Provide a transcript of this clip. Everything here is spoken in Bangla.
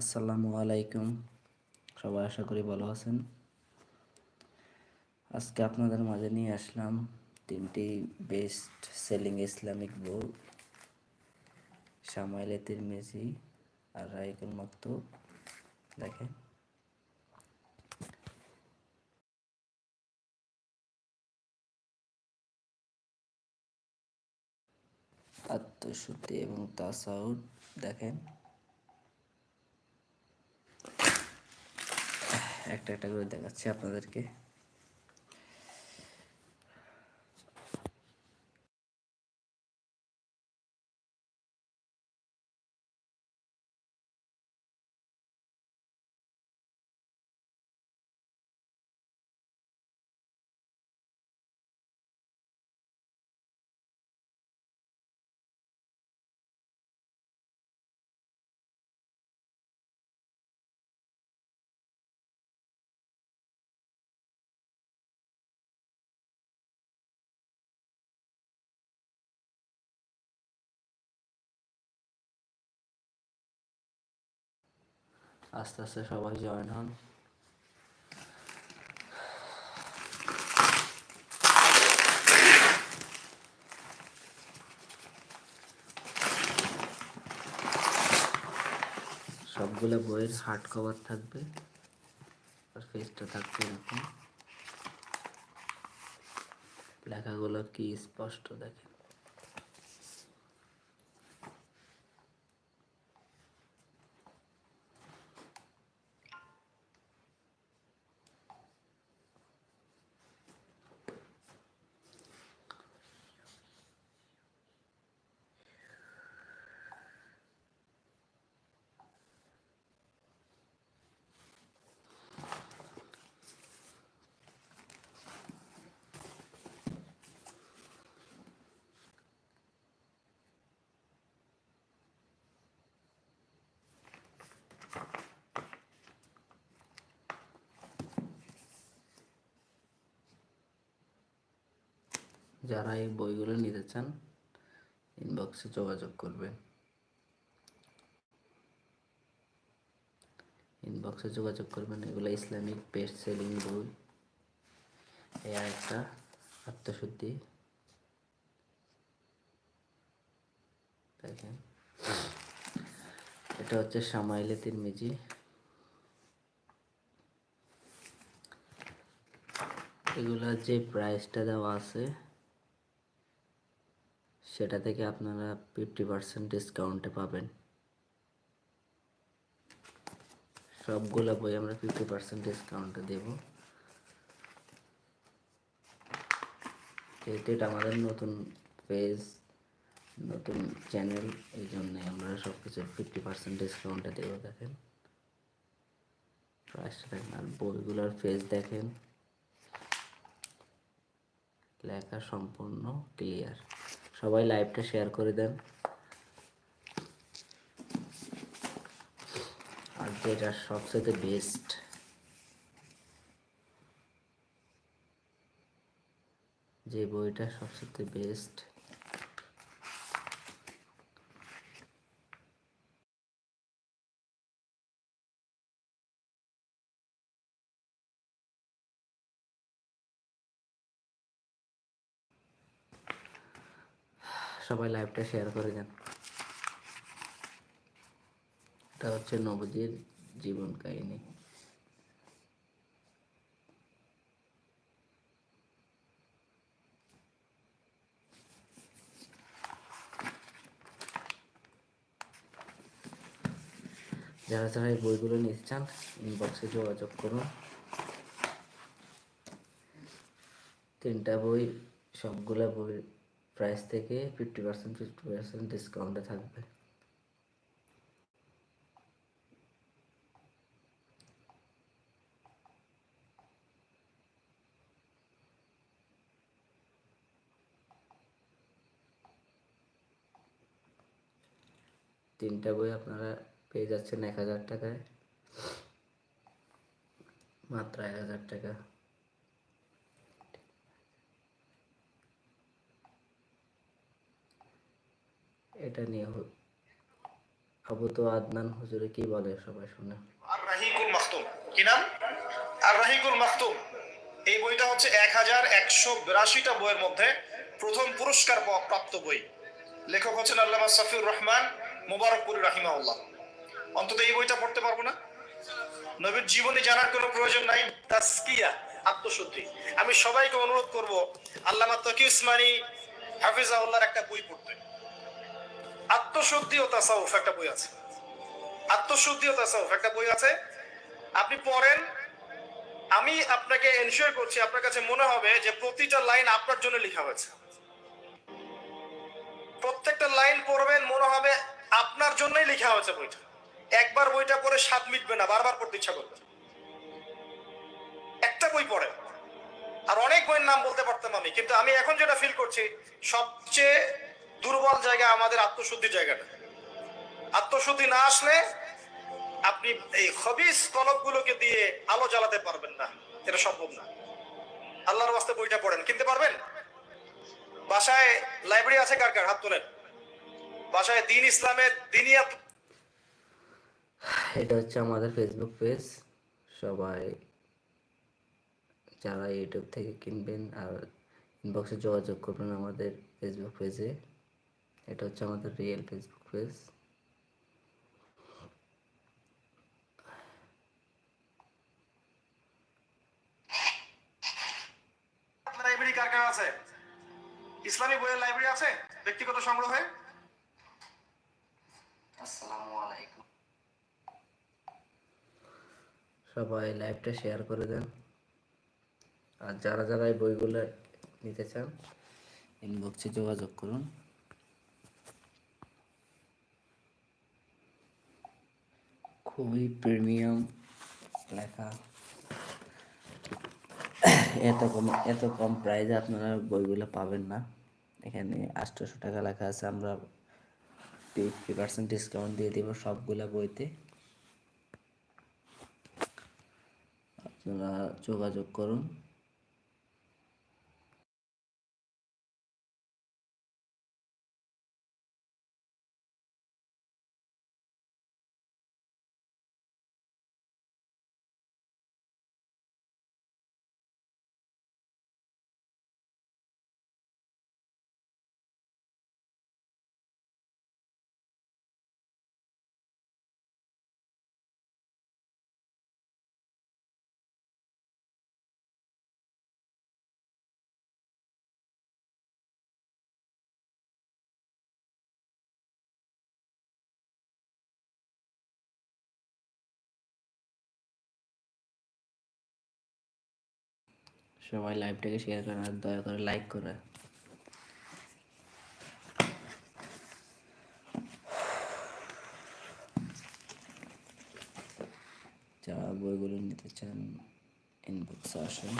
আসসালামু আলাইকুম। সবাই আশা করি ভালো আছেন। আজকে আপনাদের মাঝে নিয়ে আসলাম তিনটি বেস্ট সেলিং ইসলামিক বই সামাইলে তিরমিজি আর রাইকুল মাকতুব দেখেন। আত্মশুদ্ধি এবং তাসাউদ দেখেন। একটা একটা করে দেখাচ্ছি আপনাদেরকে। আস্তে আস্তে সবাই জয়েন হন। সবগুলো বইয়ের হার্ড কভার থাকবে, আর ফেসটা থাকবে এরকম। লেখাগুলো কি স্পষ্ট দেখেন? যারা এই বইগুলো নিতে চান ইনবক্সে যোগাযোগ করবেন। ইনবক্সে যোগাযোগ করবেন, এগুলো ইসলামিক বেস্ট সেলিং বই। এই আরেকটা, আত্মশুদ্ধি। দেখেন। এটা হচ্ছে সামাইলে তিরমিজি এগুলার যে প্রাইসটা দেওয়া আছে সেটা থেকে আপনারা ফিফটি পার্সেন্ট ডিসকাউন্টে পাবেন। সবগুলো বই আমরা ফিফটি পার্সেন্ট ডিসকাউন্টে দেব। যেহেতু এটা আমাদের নতুন পেজ নতুন চ্যানেল এই জন্যে আমরা সব কিছু ফিফটি পার্সেন্ট ডিসকাউন্টে দেবো, দেখেন। প্রাইসটা দেখেন, আর বইগুলোর পেজ দেখেন। লেখা সম্পূর্ণ ক্লিয়ার সবাই লাইভটা শেয়ার করে দেন। আর যেটা সবচেয়ে বেস্ট যে বইটা সবচেয়ে বেস্ট সবাই লাইভটা শেয়ার করে যান। এটা হচ্ছে নবজির জীবন কাহিনী। যারা যারা এই বইগুলো নিতে চান ইনবক্সে যোগাযোগ করুন। তিনটা বই, সবগুলা বই প্রাইস থেকে ফিফটি পার্সেন্ট ফিফটি পার্সেন্ট ডিসকাউন্টে থাকবে। তিনটা বই আপনারা পেয়ে যাচ্ছেন এক হাজার টাকায়। মাত্র এক হাজার টাকা। এটা নিয়ে আবু তো আদনান হুজুরে কি বলে সবাই শুনে। আর রাহিকুল মাখতুম। কি নাম? আর রাহিকুল মাখতুম। এই বইটা হচ্ছে এক হাজার একশো বিরাশিটা বইয়ের মধ্যে প্রথম পুরস্কার প্রাপ্ত বই। লেখক হচ্ছেন আল্লামা সাফিউর রহমান মোবারকপুরি রাহিমাউল্লাহ অন্তত এই বইটা পড়তে পারব না? নবীর জীবনী জানার কোনো প্রয়োজন নাই? তাসকিয়া আত্মশুদ্ধি। আমি সবাইকে অনুরোধ করব, আল্লামা তকি উসমানী হাফিজাউল্লাহর একটা বই পড়তে। আত্মশুদ্ধি ও তাসাউফ একটা বই আছে। আত্মশুদ্ধি ও তাসাউফ একটা বই আছে। আপনি পড়েন, আমি আপনাকে এনশিওর করছি, আপনার কাছে মনে হবে যে প্রতিটা লাইন আপনার জন্য লেখা হয়েছে। প্রত্যেকটা লাইন পড়বেন, মনে হবে আপনার জন্যই লেখা হয়েছে বইটা। একবার বইটা পড়ে স্বাদ মিটবে না, বারবার পড়তে ইচ্ছা করবে। একটা বই পড়ে। আর অনেক বইয়ের নাম বলতে পারতাম আমি, কিন্তু আমি এখন যেটা ফিল করছি, সবচেয়ে দুর্বল জায়গা আমাদের আত্মশুদ্ধির জায়গাটা। আত্মশুদ্ধি না আসলে আপনি এই হবিস কলবগুলোকে দিয়ে আলো জ্বালাতে পারবেন না। এটা সম্ভব না। আল্লাহর বাস্তে বইটা পড়েন। কিনতে পারবেন? বাসায় লাইব্রেরি আছে কার কার? হাত তোলেন। বাসায় দিন ইসলামের দিনিয়াত এটা হচ্ছে আমাদের ফেসবুক পেজ সবাই যারা ইউটিউব থেকে কিনবেন আর ইনবক্সে যোগাযোগ করবেন আমাদের ফেসবুক পেজে এটা হচ্ছে আমাদের রিয়েল ফেসবুক পেজ লাইব্রেরি কার কার আছে? ইসলামী বইয়ের লাইব্রেরি আছে? ব্যক্তিগত সংগ্রহে? আসসালামু আলাইকুম। সবাই লাইভটা শেয়ার করে দেন। আর যারা যারা এই বইগুলো নিতে চান ইনবক্সে যোগাযোগ করুন। খুবই প্রিমিয়াম লেখা। এত কম এত কম প্রাইজে আপনারা বইগুলো পাবেন না। এখানে আটশোশো টাকা লেখা আছে, আমরা ফিফটি পার্সেন্ট ডিসকাউন্ট দিয়ে দেবো সবগুলো বইতে। আপনারা যোগাযোগ করুন। সবাই লাইভটাকে শেয়ার করেন আর দয়া করে লাইক করে যারা বইগুলো নিতে চান ইনবক্সে আসেন।